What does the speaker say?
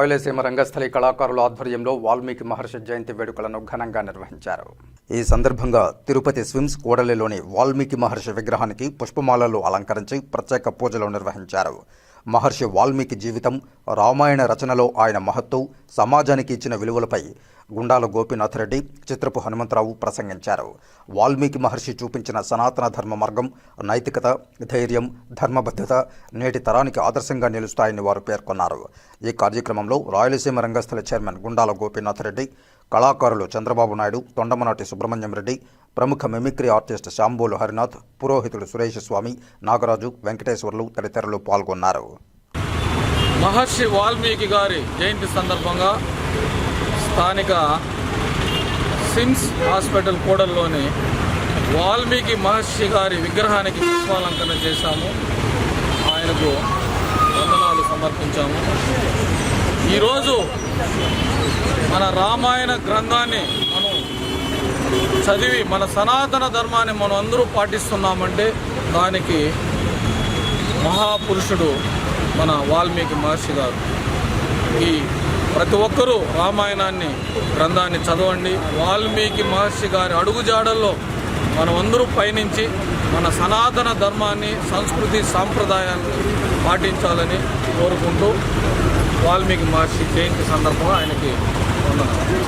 రాయలసీమ రంగస్థలి కళాకారుల ఆధ్వర్యంలో వాల్మీకి మహర్షి జయంతి వేడుకలను ఘనంగా నిర్వహించారు. ఈ సందర్భంగా తిరుపతి స్విమ్స్ కూడలిలోని వాల్మీకి మహర్షి విగ్రహానికి పుష్పమాలలు అలంకరించి ప్రత్యేక పూజలు నిర్వహించారు. మహర్షి వాల్మీకి జీవితం రామాయణ రచనలో ఆయన మహత్తు సమాజానికి ఇచ్చిన విలువలపై గుండాల గోపీనాథ్ రెడ్డి చిత్రపు హనుమంతరావు ప్రసంగించారు. వాల్మీకి మహర్షి చూపించిన సనాతన ధర్మ మార్గం నైతికత ధైర్యం ధర్మబద్ధత నేటి తరానికి ఆదర్శంగా నిలుస్తాయని వారు పేర్కొన్నారు. ఈ కార్యక్రమంలో రాయలసీమ రంగస్థల చైర్మన్ గుండాల గోపీనాథ్ రెడ్డి కళాకారులు చంద్రబాబు నాయుడు తొండమనాటి సుబ్రహ్మణ్యం రెడ్డి ప్రముఖ మిమిక్రీ ఆర్టిస్ట్ శాంబోలు హరినాథ్ పురోహితుడు సురేష్ స్వామి నాగరాజు వెంకటేశ్వర్లు తదితరులు పాల్గొన్నారు. మహర్షి వాల్మీకి గారి జయంతి సందర్భంగా స్థానిక సిమ్స్ హాస్పిటల్ కూడల్లోని వాల్మీకి మహర్షి గారి విగ్రహానికి పుష్పాలంకరణ చేశాము. ఆయనకు వందనాలు సమర్పించాము. ఈరోజు మన రామాయణ గ్రంథాన్ని మనం చదివి మన సనాతన ధర్మాన్ని మనం అందరూ పాటిస్తున్నామంటే దానికి మహాపురుషుడు మన వాల్మీకి మహర్షి గారు. ఈ ప్రతి ఒక్కరూ రామాయణాన్ని గ్రంథాన్ని చదవండి. వాల్మీకి మహర్షి గారి అడుగుజాడల్లో మనం అందరూ పయనించి మన సనాతన ధర్మాన్ని సంస్కృతి సాంప్రదాయాన్ని పాటించాలని కోరుకుంటూ వాల్మీకి మహర్షి జయంతి సందర్భంగా ఆయనకి వందనాలు.